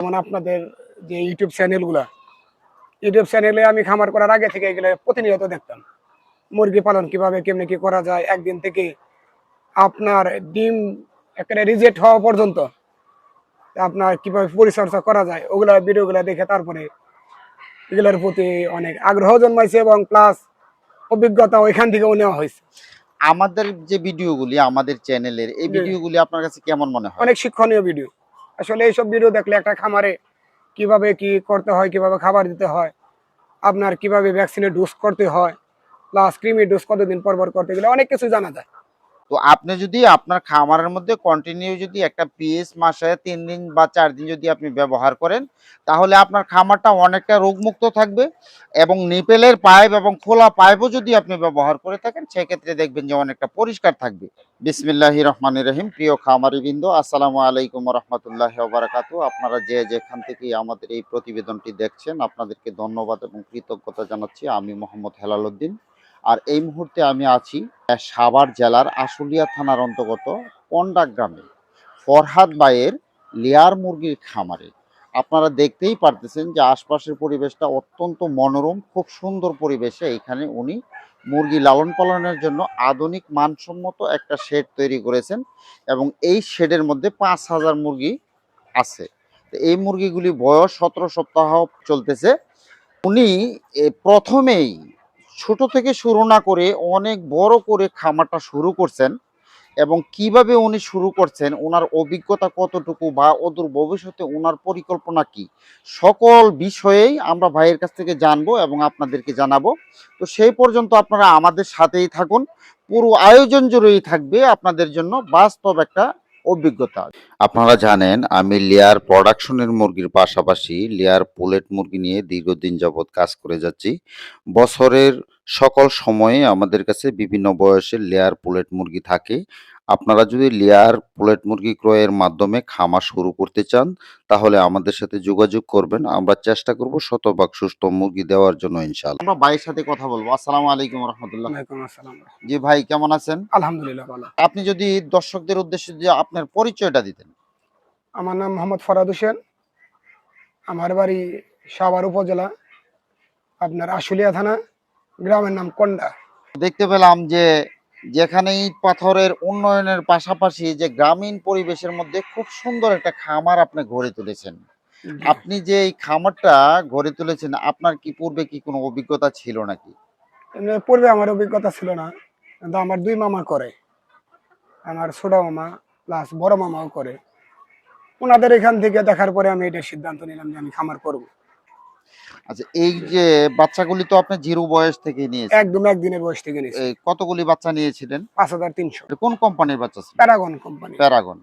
যেমন আপনাদের যে ইউটিউব চ্যানেলগুলা ইউটিউব চ্যানেলে আমি খামার করার আগে থেকে এগুলো প্রতিনিয়ত দেখতাম। মুরগি পালন কীভাবে কেমনে কি করা যায় একদিন থেকে আপনার ডিম একেবারে রিজেক্ট হওয়া পর্যন্ত আপনার কীভাবে পরিচর্যা করা যায় ওগুলা ভিডিওগুলা দেখে তারপরে এগুলোর প্রতি অনেক আগ্রহ জন্মাইছে এবং প্লাস অভিজ্ঞতা ওইখান থেকেও নেওয়া হয়েছে। আমাদের যে ভিডিওগুলি আমাদের চ্যানেলের এই। ভিডিওগুলি আপনার কাছে কেমন মনে হয়? অনেক শিক্ষণীয় ভিডিও। আসলে এইসব ভিডিও দেখলে একটা খামারে কীভাবে কি করতে হয়, কীভাবে খাবার দিতে হয়, আপনার কীভাবে ভ্যাকসিনের ডোজ করতে হয় প্লাস ক্রিমি ডোজ কতদিন পর পর করতে গেলে অনেক কিছু জানা যায়। তো আপনি যদি আপনার খামারের মধ্যে কন্টিনিউ যদি একটা পিএস মাসে তিন দিন বা চার দিন যদি আপনি ব্যবহার করেন, তাহলে আপনার খামারটা অনেকটা রোগমুক্ত থাকবে এবং নিপেলের পাইপ এবং খোলা পাইপও যদি আপনি ব্যবহার করে থাকেন, সেক্ষেত্রে দেখবেন যে অনেকটা পরিষ্কার থাকবে। বিসমিল্লাহ রহমান রহিম। প্রিয় খামারি বিন্দু, আসসালামু আলাইকুম রহমতুল্লাহ বারাকাতু। আপনারা যে যেখান থেকে আমাদের এই প্রতিবেদনটি দেখছেন, আপনাদেরকে ধন্যবাদ এবং কৃতজ্ঞতা জানাচ্ছি। আমি মোহাম্মদ হেলাল উদ্দিন। আর এই মুহূর্তে আমি আছি সাভার জেলার আশুলিয়া থানার অন্তর্গত পন্ডা গ্রামে, ফরহাদ বাইয়ের লেয়ার মুরগির খামারে। আপনারা দেখতেই পারতেছেন যে আশপাশের পরিবেশটা অত্যন্ত মনোরম, খুব সুন্দর পরিবেশে এখানে উনি মুরগি লালন পালনের জন্য আধুনিক মানসম্মত একটা শেড তৈরি করেছেন এবং এই শেডের মধ্যে পাঁচ হাজার মুরগি আছে। এই মুরগিগুলি বয়স সতেরো সপ্তাহ চলতেছে। উনি প্রথমেই ছোট থেকে শুরু না করে অনেক বড় করে খামারটা শুরু করছেন এবং কীভাবে উনি শুরু করছেন ওনার অভিজ্ঞতা কতটুকু বা অদূর ভবিষ্যতে ওনার পরিকল্পনা কি, সকল বিষয়েই আমরা ভাইয়ের কাছ থেকে জানব এবং আপনাদেরকে জানাব। তো সেই পর্যন্ত আপনারা আমাদের সাথেই থাকুন। পুরো আয়োজন জুড়েই থাকবে আপনাদের জন্য বাস্তব একটা অভিজ্ঞতা আপনারা জানেন, আমি লেয়ার প্রোডাকশনের মুরগির পাশাপাশি লেয়ার পুলেট মুরগি নিয়ে দীর্ঘদিন যাবৎ কাজ করে যাচ্ছি। বছরের সকল সময়ে আমাদের কাছে বিভিন্ন বয়সের লেয়ার পুলেট মুরগি থাকে। আপনারা যদি লেয়ার পুলেট মুরগি ক্রয়ের মাধ্যমে খামার শুরু করতে চান তাহলে আমাদের সাথে যোগাযোগ করবেন। আমরা চেষ্টা করব শতভাগ সুস্থ মুরগি দেওয়ার জন্য ইনশাআল্লাহ। আমরা ভাইয়ের সাথে কথা বলব। আসসালামু আলাইকুম রহমতুল্লাহ আসসালাম। জি ভাই কেমন আছেন? আলহামদুলিল্লাহ ভালো। আপনি যদি দর্শকদের উদ্দেশ্যে যে আপনার পরিচয়টা দিতেন। আমার নাম মোহাম্মদ ফরাদ হোসেন। আমার বাড়ি সাভার উপজেলা আপনার আশুলিয়া থানা গ্রামের নাম কন্ডা। দেখতে পেলাম যে যেখানে ইট পাথরের উন্নয়নের পাশাপাশি যে গ্রামীণ পরিবেশের মধ্যে খুব সুন্দর একটা খামার আপনি গড়ে তুলেছেন। আপনি যে এই খামারটা গড়ে তুলেছেন আপনার কি পূর্বে কি কোনো অভিজ্ঞতা ছিল নাকি? পূর্বে আমার অভিজ্ঞতা ছিল না। কিন্তু আমার দুই মামা করে। আমার ছোট মামা প্লাস বড় মামাও করে। ওনাদের এখান থেকে দেখার পরে আমি এটা সিদ্ধান্ত নিলাম যে আমি খামার করব। আচ্ছা এই যে বাচ্চাগুলি তো আপনি জিরো বয়স থেকে নিয়েছেন। একদম একদিনের বয়স থেকে নিয়েছি। এই কতগুলি বাচ্চা নিয়েছিলেন? পাঁচ হাজার তিনশো। কোন কোম্পানির বাচ্চা ছিল? Paragon company. প্যারাগন।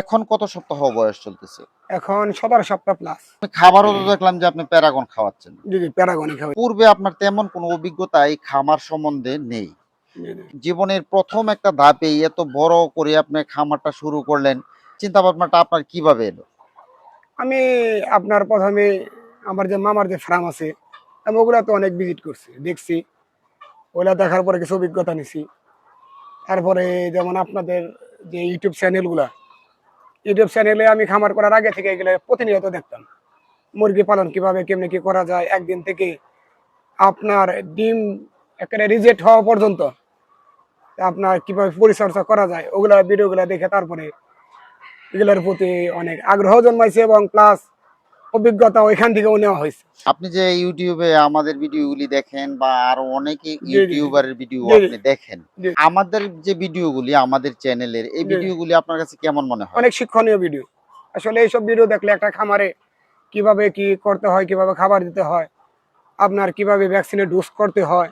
এখন কত সপ্তাহ বয়স চলতেছে? এখন সতেরো সপ্তাহ প্লাস খাবারও তো দেখলাম যে আপনি প্যারাগন খাওয়াচ্ছেন। প্যারাগনই পূর্বে আপনার তেমন কোনো অভিজ্ঞতা এই খামার সম্বন্ধে নেই। জীবনের প্রথম একটা ধাপে এত বড় করে আপনি খামারটা শুরু করলেন চিন্তা ভাবনাটা আপনার কীভাবে এলো? আমি আপনার প্রথমে আমার যে মামার যে ফার্ম আছে, আমি ওগুলা তো অনেক ভিজিট করছি, দেখছি। ওগুলা দেখার পরে কিছু অভিজ্ঞতা নিছি। তারপরে যেমন আপনাদের যে ইউটিউব চ্যানেলগুলা, ইউটিউব চ্যানেলে আমি খামার করার আগে থেকে এগুলো প্রতিনিয়ত দেখতাম। মুরগি পালন কীভাবে, কেমনে কি করা যায়, একদিন থেকে আপনার ডিম একেবারে রিজেক্ট হওয়া পর্যন্ত আপনার কীভাবে পরিচর্যা করা যায়, ওগুলা ভিডিওগুলো দেখে তারপরে এগুলোর প্রতি অনেক আগ্রহ জন্মাইছে এবং প্লাস অভিজ্ঞতা ওইখান থেকেও নেওয়া হয়েছে। আপনি যে ইউটিউবে আমাদের ভিডিওগুলি দেখেন বা আরও অনেকে ইউটিউবারের ভিডিও। আপনি দেখেন আমাদের যে ভিডিওগুলি আমাদের চ্যানেলের এই। ভিডিওগুলি আপনার কাছে কেমন মনে হয়? অনেক শিক্ষণীয় ভিডিও আসলে এইসব ভিডিও দেখলে একটা খামারে কীভাবে কি করতে হয় কীভাবে খাবার দিতে হয় আপনার কীভাবে ভ্যাকসিনের ডোজ করতে হয়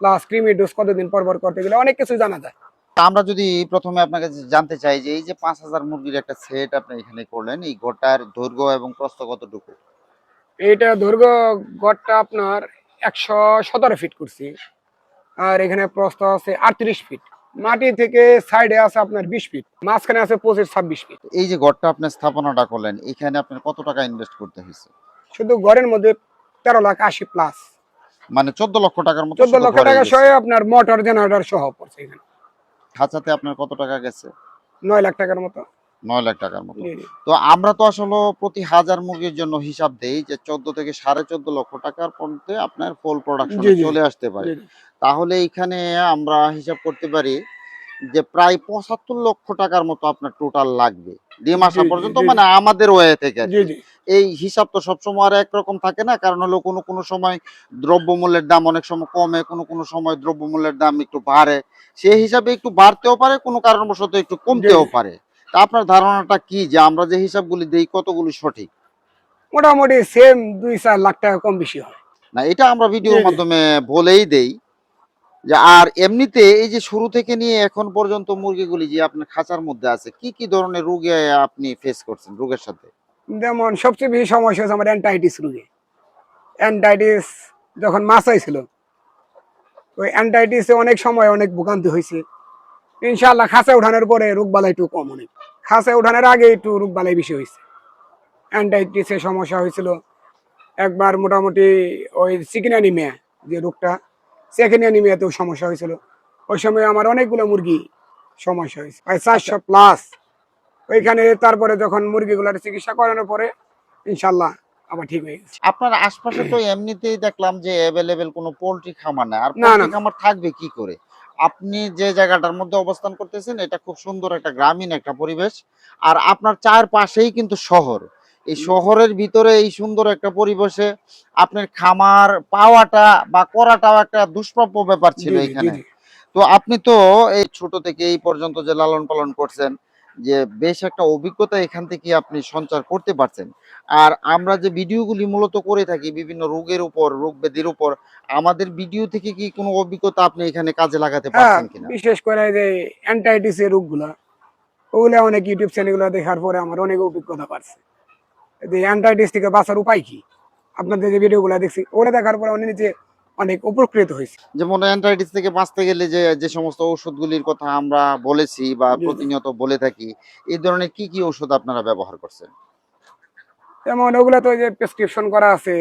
প্লাস ক্রিমি ডোজ কতদিন পর পর করতে গেলে অনেক কিছু জানা যায়। তা আমরা যদি প্রথমে আপনার কাছে জানতে চাই যে এই যে পাঁচ হাজার মুরগির একটা সেট আপনি এখানে করলেন এই ঘরটার দৈর্ঘ্য এবং প্রস্থ কতটুকু? এইটা দৈর্ঘ্য গড়টা আপনার একশো সতেরো ফিট করছি। আর এখানে প্রস্থ আছে আটত্রিশ ফিট মাটি থেকে সাইডে আছে আপনার বিশ ফিট মাঝখানে আছে পঁচিশ ছাব্বিশ ফিট এই যে ঘরটা আপনি স্থাপনাটা করলেন এখানে আপনার কত টাকা ইনভেস্ট করতে হয়েছে? শুধু ঘরের মধ্যে তেরো লাখ আশি প্লাস মানে চোদ্দ লক্ষ টাকার মতো চোদ্দ লক্ষ টাকা সহ আপনার মোটর জেনারেটর সহ পড়ছে এখানে। খাঁচাতে আপনার কত টাকা গেছে? নয় লাখ টাকার মতো। নয় লাখ টাকার মতো। তো আমরা তো আসলে প্রতি হাজার মুরগির জন্য হিসাব দেই যে চোদ্দ থেকে সাড়ে চোদ্দ লক্ষ টাকার পর্যন্ত আপনার ফুল প্রোডাকশন। চলে আসতে পারে। তাহলে এখানে আমরা হিসাব করতে পারি যে প্রায় পঁচাত্তর লক্ষ টাকার মতো আপনার টোটাল লাগবে। ডিম আসা পর্যন্ত। মানে আমাদের ওয়ে থেকে। এই হিসাব তো সবসময় আর একরকম থাকে না কারণ হলো কোনো কোনো সময় দ্রব্যমূল্যের দাম অনেক সময় কমে কোনো কোনো সময় দ্রব্যমূল্যের দাম একটু বাড়ে। সেই হিসাবে একটু বাড়তেও পারে কোনো কারণবশত একটু কমতেও পারে। তা আপনার ধারণাটা কি যে আমরা যে হিসাবগুলি দিই কতগুলি সঠিক? মোটামুটি সেম দুই চার লাখ টাকা কম বেশি হয়। না এটা আমরা ভিডিওর। মাধ্যমে বলেই দেই। আর এমনিতে এই যে শুরু থেকে নিয়ে এখন পর্যন্ত মুরগিগুলি যে আপনার খাঁচার মধ্যে আছে, কি কি ধরনের রোগে আপনি ফেস করছেন রোগের সাথে? যেমন সবচেয়ে বেশি সমস্যা হচ্ছে আমার অ্যান্টাইটিস রোগে। অ্যান্টাইটিস যখন মাছ হয়েছিল ওই অ্যান্টাইটিসে অনেক সময় অনেক ভোগান্তি হয়েছে। ইনশাল্লাহ খাঁচা উঠানোর পরে রোগ বালাই একটু কম অনেক। খাঁচা উঠানোর আগে একটু রোগ বালাই বেশি হয়েছে। অ্যান্টাইটিসের সমস্যা হয়েছিল। একবার মোটামুটি ওই চিকেন অ্যানিমিয়া যে রোগটা চিকেন অ্যানিমিয়াতেও সমস্যা হয়েছিল। ওই সময় আমার অনেকগুলো মুরগি সমস্যা হয়েছে। প্রায় চারশো প্লাস ওইখানে তারপরে যখন মুরগিগুলোর চিকিৎসা করানোর পরে ইনশাল্লাহ আবার ঠিক হয়ে গেছে। আপনার আশপাশে তো এমনিতেই দেখলাম যে অ্যাভেলেবেল কোনো পোল্ট্রি খামার আর পোল্ট্রি। খামার থাকবে কি করে? আপনি যে জায়গাটার মধ্যে অবস্থান করতেছেন এটা খুব সুন্দর একটা গ্রামীণ একটা পরিবেশ। আর আপনার চারপাশেই কিন্তু শহর। এই শহরের ভিতরে এই সুন্দর একটা পরিবেশে আপনার খামার পাওয়াটা বা করাটাও একটা দুষ্প্রাপ্য ব্যাপার ছিল এখানে। তো আপনি তো এই ছোট থেকে এই পর্যন্ত যে লালন পালন করছেন যে বেশ একটা অভিজ্ঞতা এখান থেকে আপনি সঞ্চার করতে পারছেন। আর আমরা যে ভিডিওগুলি মূলত করে থাকি বিভিন্ন রোগের উপর রোগ ব্যাধির উপর আমাদের ভিডিও থেকে কি কোনো অভিজ্ঞতা আপনি এখানে কাজে লাগাতে হ্যাঁ পারছেন কিনা? বিশেষ করে যে অ্যান্টাইটিস এর রোগগুলা ওগুলো অনেক ইউটিউব চ্যানেলগুলো দেখার পরে আমার অনেক অভিজ্ঞতা পারছে যে অ্যান্টাইটিস থেকে বাঁচার উপায় কি আপনাদের যে ভিডিওগুলো দেখছি ওগুলো দেখার পরে অনেক নিজে অনেক উপকৃত হয়েছে যেমন অ্যান্টাইটিস থেকে বাঁচতে গেলে যে যে সমস্ত ওষুধগুলির কথা আমরা বলেছি বা। প্রতিনিয়ত বলে থাকি এই ধরনের কি কি ওষুধ আপনারা ব্যবহার করছেন যেমন ওগুলো তো যে প্রেসক্রিপশন করা আছে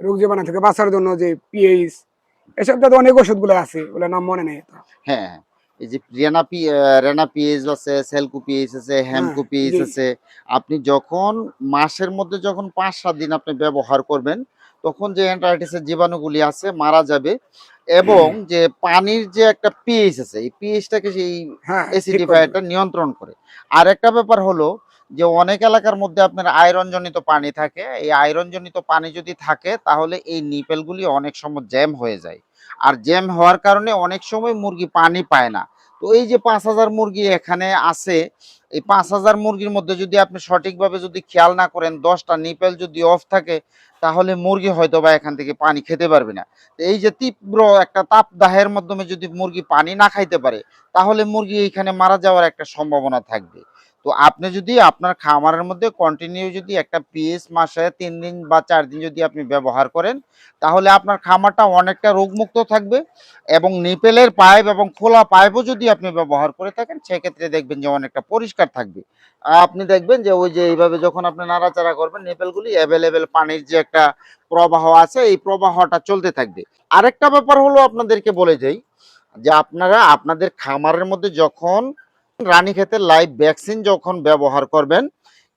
রোগ জীবাণু থেকে বাঁচার জন্য যে পিএইচ এসব তো অনেক ওষুধগুলো আছে ওগুলো নাম মনে নেই হ্যাঁ হ্যাঁ। এই যে রেনাপি রেনাপিএস আছে সেলকুপিএস আছে হ্যামকুপিএস আছে। আপনি যখন মাসের মধ্যে যখন পাঁচ সাত দিন আপনি ব্যবহার করবেন তখন যে অ্যান্টারাইটিসের জীবাণুগুলি আছে মারা যাবে এবং যে পানির যে একটা পিএইচ আছে এই পিএইচটাকে সেই হ্যাঁ অ্যাসিডিফায়ারটা নিয়ন্ত্রণ করে। আর একটা ব্যাপার হলো যে অনেক এলাকার মধ্যে আপনার আয়রন জনিত পানি থাকে, এই আয়রন জনিত পানি যদি থাকে, তাহলে এই নিপেলগুলি অনেক সময় জ্যাম হয়ে যায়। আর জ্যাম হওয়ার কারণে অনেক সময় মুরগি পানি পায় না। তো এই যে পাঁচ হাজার মুরগি এখানে আছে, এই পাঁচ হাজার মুরগির মধ্যে যদি আপনি সঠিকভাবে যদি খেয়াল না করেন, দশটা নিপেল যদি অফ থাকে, তাহলে মুরগি হয়তো বা এখান থেকে পানি খেতে পারবে না। এই যে তীব্র একটা তাপদাহের মাধ্যমে যদি মুরগি পানি না খাইতে পারে, তাহলে মুরগি এইখানে মারা যাওয়ার একটা সম্ভাবনা থাকবে। তো আপনি যদি আপনার খামারের মধ্যে কন্টিনিউ যদি একটা পিএস মাসে তিন দিন বা চার দিন যদি আপনি ব্যবহার করেন, তাহলে আপনার খামারটা অনেকটা রোগমুক্ত থাকবে এবং নিপেলের পাইপ এবং খোলা পাইপও যদি আপনি ব্যবহার করে থাকেন, সেক্ষেত্রে দেখবেন যে অনেকটা পরিষ্কার থাকবে। আপনি দেখবেন যে ওই যে এইভাবে যখন আপনি নাড়াচাড়া করবেন, নিপেলগুলি অ্যাভেলেবেল পানির যে একটা প্রবাহ আছে, এই প্রবাহটা চলতে থাকবে। আরেকটা ব্যাপার হলো আপনাদেরকে বলে যাই যে আপনারা, আপনাদের খামারের মধ্যে যখন রানীক্ষেতের লাইভ ভ্যাকসিন যখন ব্যবহার করবেন,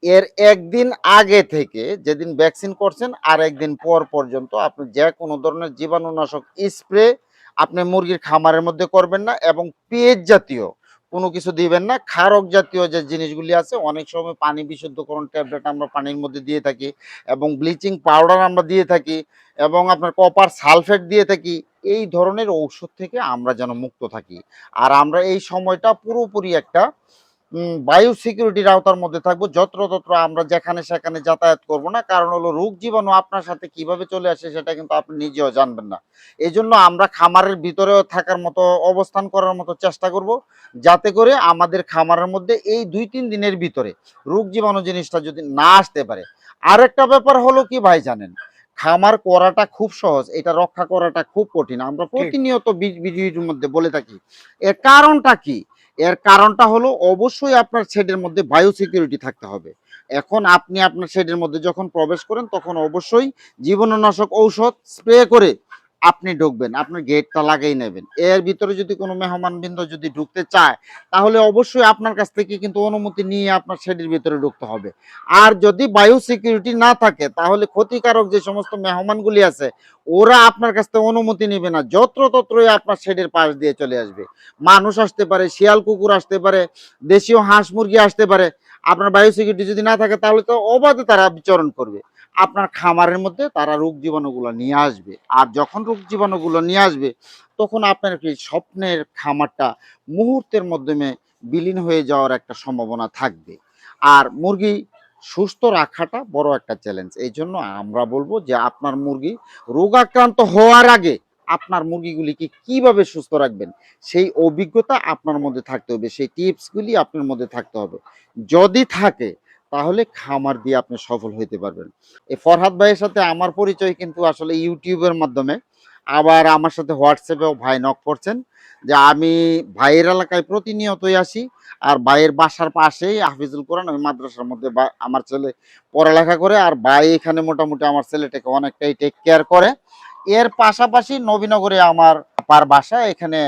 এর একদিন আগে থেকে যেদিন ভ্যাকসিন করছেন, আর একদিন পর পর্যন্ত আপনি যে কোনো ধরনের জীবাণুনাশক স্প্রে আপনি মুরগির খামারের মধ্যে করবেন না এবং পেঁয়াজ জাতীয় কোনো কিছু দিবেন না। ক্ষারক জাতীয় যে জিনিসগুলি আছে, অনেক সময় পানি বিশুদ্ধকরণ ট্যাবলেট আমরা পানির মধ্যে দিয়ে থাকি এবং ব্লিচিং পাউডার আমরা দিয়ে থাকি এবং আপনার কপার সালফেট দিয়ে থাকি। এই ধরনের ঔষধ থেকে আমরা যেন মুক্ত থাকি। আর আমরা এই সময়টা পুরোপুরি একটা বায়ু সিকিউরিটির আওতার মধ্যে থাকব যত্রতত্র আমরা যেখানে সেখানে যাতায়াত করব না। কারণ হলো রোগ জীবাণু আপনার সাথে কীভাবে চলে আসে সেটা কিন্তু আপনি নিজেও জানবেন না। এই জন্য আমরা খামারের ভিতরেও থাকার মতো অবস্থান করার মতো চেষ্টা করব যাতে করে আমাদের খামারের মধ্যে এই দুই তিন দিনের ভিতরে রোগ জীবাণু জিনিসটা যদি না আসতে পারে। আরেকটা ব্যাপার হলো কি ভাই জানেন খামার করাটা খুব সহজ এটা রক্ষা করাটা খুব কঠিন। আমরা প্রতিনিয়ত ভিডিওর মধ্যে বলে থাকি। এর কারণটা কি? এর কারণটা হলো অবশ্যই আপনার শেডের মধ্যে বায়ো সিকিউরিটি থাকতে হবে। এখন আপনি আপনার শেডের মধ্যে যখন প্রবেশ করেন, তখন অবশ্যই জীবাণুনাশক ঔষধ স্প্রে করে আপনি ঢুকবেন, আপনার গেটটা লাগাই নেবেন। এর ভিতরে যদি কোনো মেহমান বৃন্দ যদি ঢুকতে চায়, তাহলে অবশ্যই আপনার কাছ থেকে কিন্তু অনুমতি নিয়ে আপনার শেডের ভিতরে ঢুকতে হবে। আর যদি বায়ু সিকিউরিটি না থাকে, তাহলে ক্ষতিকারক যে সমস্ত মেহমানগুলি আছে, ওরা আপনার কাছ থেকে অনুমতি নেবে না। যত্রতত্রই আপনার শেডের পাশ দিয়ে চলে আসবে। মানুষ আসতে পারে, শিয়াল কুকুর আসতে পারে, দেশীয় হাঁস মুরগি আসতে পারে। আপনার বায়ু সিকিউরিটি যদি না থাকে, তাহলে তো অবাধে তারা বিচরণ করবে। আপনার খামারের মধ্যে তারা রোগ জীবাণুগুলো নিয়ে আসবে। আর যখন রোগ জীবাণুগুলো নিয়ে আসবে, তখন আপনার কি স্বপ্নের খামারটা মুহূর্তের মাধ্যমে বিলীন হয়ে যাওয়ার একটা সম্ভাবনা থাকবে। আর মুরগি সুস্থ রাখাটা বড় একটা চ্যালেঞ্জ এই জন্য আমরা বলব যে আপনার মুরগি রোগাক্রান্ত হওয়ার আগে আপনার মুরগিগুলিকে কীভাবে সুস্থ রাখবেন, সেই অভিজ্ঞতা আপনার মধ্যে থাকতে হবে, সেই টিপসগুলি আপনার মধ্যে থাকতে হবে। যদি থাকে তাহলে খামার দিয়ে আপনি সফল হইতে পারবেন। এই ফরহাদ ভাইয়ের সাথে আমার পরিচয় কিন্তু আসলে ইউটিউবের মাধ্যমে। আবার আমার সাথে হোয়াটসঅ্যাপেও ভাই নক করছেন যে আমি ভাইয়ের এলাকায় প্রতিনিয়তই আসি আর ভাইয়ের বাসার পাশেই হাফিজুল কোরআন ওই মাদ্রাসার মধ্যে আমার ছেলে পড়ালেখা করে আর ভাই এখানে মোটামুটি আমার ছেলেটাকে অনেকটাই টেক কেয়ার করে। এর পাশাপাশি নবীনগরে আমার পার বাসা, এখানে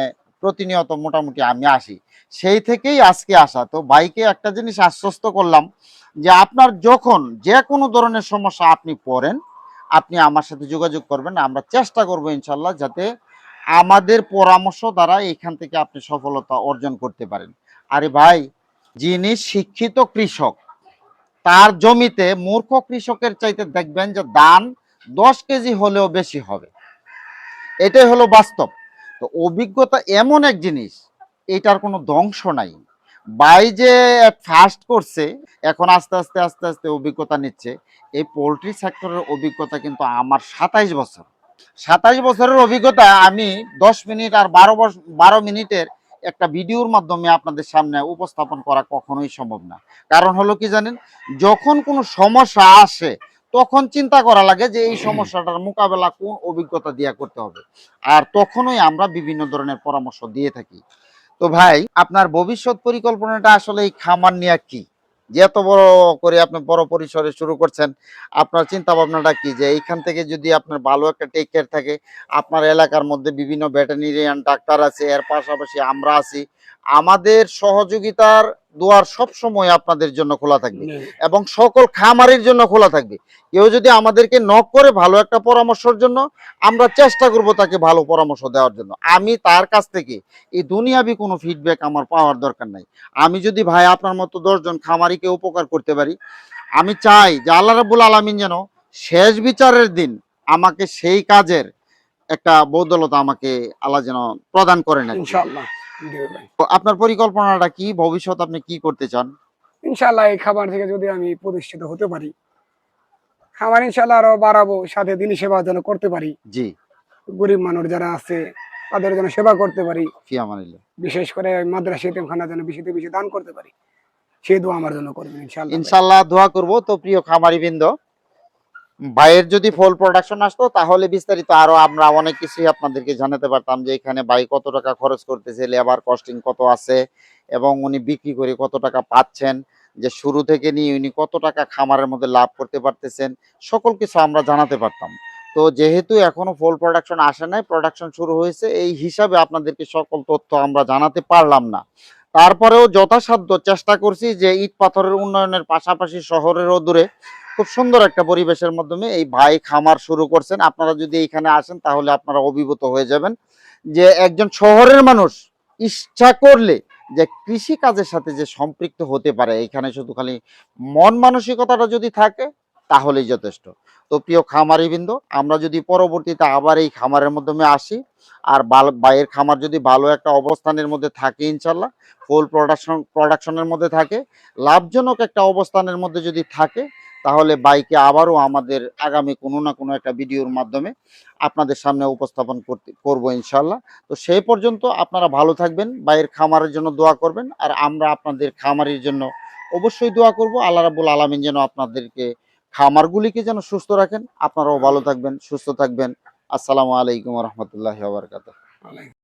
প্রতিনিয়ত মোটামুটি আমি আসি। সেই থেকেই আজকে আসা। তো ভাইকে একটা জিনিস আশ্বস্ত করলাম যে আপনার যখন যে কোনো ধরনের সমস্যা আপনি পড়েন, আপনি আমার সাথে যোগাযোগ করবেন। আমরা চেষ্টা করব ইনশাল্লাহ যাতে আমাদের পরামর্শ দ্বারা এখান থেকে আপনি সফলতা অর্জন করতে পারেন। আরে ভাই, যিনি শিক্ষিত কৃষক, তার জমিতে মূর্খ কৃষকের চাইতে দেখবেন যে দান দশ কেজি হলেও বেশি হবে। এটাই হলো বাস্তব। তো অভিজ্ঞতা এমন এক জিনিস, এটার কোনো ধ্বংস নাই। বাই যে ফার্স্ট করছে, এখন আস্তে আস্তে আস্তে আস্তে অভিজ্ঞতা নিচ্ছে, এই পোলট্রি সেক্টরের অভিজ্ঞতা কিন্তু আমার সাতাইশ বছর। সাতাইশ বছরের অভিজ্ঞতা আমি দশ মিনিট আর বারো বারো মিনিটের একটা ভিডিওর মাধ্যমে আপনাদের সামনে উপস্থাপন করা কখনোই সম্ভব না। কারণ হলো কি জানেন, যখন কোনো সমস্যা আসে তখন চিন্তা করা লাগে যে এই সমস্যাটার মোকাবেলা কোন অভিজ্ঞতা দিয়ে করতে হবে। আর তখনই আমরা বিভিন্ন ধরনের পরামর্শ দিয়ে থাকি। তো ভাই, আপনার ভবিষ্যৎ পরিকল্পনাটা আসলে এই খামার নিয়ে কি? যে এত বড় করে আপনি বড় পরিসরে শুরু করছেন, আপনার চিন্তা ভাবনাটা কি? যে এইখান থেকে যদি আপনার ভালো একটা টেক কেয়ার থাকে, আপনার এলাকার মধ্যে বিভিন্ন ভেটেরিনারিয়ান ডাক্তার আছে, এর পাশাপাশি আমরা আছি। আমাদের সহযোগিতার দুয়ার সব সময় আপনাদের জন্য খোলা থাকবে এবং সকল খামারের জন্য খোলা থাকবে। কেউ যদি আমাদেরকে নক করে ভালো একটা পরামর্শের জন্য আমরা চেষ্টা করব তাকে ভালো পরামর্শ দেওয়ার জন্য। আমি তার কাছ থেকে এই দুনিয়াবি কোনো ফিডব্যাক আমার পাওয়ার দরকার নাই। আমি যদি ভাই আপনার মতো দশজন খামারিকে উপকার করতে পারি আমি চাই যে আল্লাহ রাবুল আলমিন যেন শেষ বিচারের দিন আমাকে সেই কাজের একটা বৌদলতা আমাকে আল্লাহ যেন প্রদান করেন। ইনশাআল্লাহ। আপনার পরিকল্পনাটা কি? ভবিষ্যৎ আপনি কি করতে চান? ইনশাআল্লাহ এই খাবার থেকে যদি আমি প্রতিষ্ঠিত হতে পারি খাবার ইনশাল্লাহ আরও বাড়াবো সাথে দিনই সেবা যেন করতে পারি। জি। গরিব মানুষ যারা আছে তাদের যেন সেবা করতে পারি। বিশেষ করে মাদ্রাসা এতিমখানা যেন বেশিতে বেশি দান করতে পারি। সেই দোয়া আমার জন্য করবেন ইনশাআল্লাহ। ভাই। ইনশাল্লাহ দোয়া করব। তো প্রিয় খামারি বৃন্দ ভাইয়ের যদি ফল প্রোডাকশন আসতো, তাহলে বিস্তারিত আরও আমরা অনেক কিছুই আপনাদেরকে জানাতে পারতাম যে এখানে ভাই কত টাকা খরচ করতেছে লেবার কস্টিং কত আছে, এবং উনি বিক্রি করে কত টাকা পাচ্ছেন, যে শুরু থেকে নিয়ে উনি কত টাকা খামারের মধ্যে লাভ করতে পারতেছেন, সকল কিছু আমরা জানাতে পারতাম। তো যেহেতু এখনও ফল প্রোডাকশন আসে নাই প্রোডাকশন শুরু হয়েছে, এই হিসাবে আপনাদেরকে সকল তথ্য আমরা জানাতে পারলাম না। তারপরেও যথাসাধ্য চেষ্টা করছি যে ইট পাথরের উন্নয়নের পাশাপাশি শহরেরও দূরে খুব সুন্দর একটা পরিবেশের মাধ্যমে এই ভাই খামার শুরু করছেন। আপনারা যদি এইখানে আসেন তাহলে আপনারা অভিভূত হয়ে যাবেন যে একজন শহরের মানুষ ইচ্ছা করলে যে কৃষি কাজের সাথে যে সম্পৃক্ত হতে পারে এখানে শুধু খালি মন মানসিকতাটা যদি থাকে তাহলেই যথেষ্ট। তো প্রিয় খামারি বৃন্দ আমরা যদি পরবর্তীতে আবার এই খামারের মাধ্যমে আসি, আর বাইয়ের খামার যদি ভালো একটা অবস্থানের মধ্যে থাকে ইনশাল্লাহ, ফুল প্রোডাকশন, প্রোডাকশনের মধ্যে থাকে, লাভজনক একটা অবস্থানের মধ্যে যদি থাকে তাহলে বাইকে আবারও আমাদের আগামী কোনো না কোনো একটা ভিডিওর মাধ্যমে আপনাদের সামনে উপস্থাপন করতে, করব ইনশাল্লাহ তো সেই পর্যন্ত আপনারা ভালো থাকবেন বাইয়ের খামারের জন্য দোয়া করবেন, আর আমরা আপনাদের খামারের জন্য অবশ্যই দোয়া করব। আল্লাহ রাবুল আলমিন যেন আপনাদেরকে খামারগুলিকে যেন সুস্থ রাখেন। আপনারাও ভালো থাকবেন, সুস্থ থাকবেন। আসসালামু আলাইকুম রহমতুল্লাহ বারকাত আলাইকুম।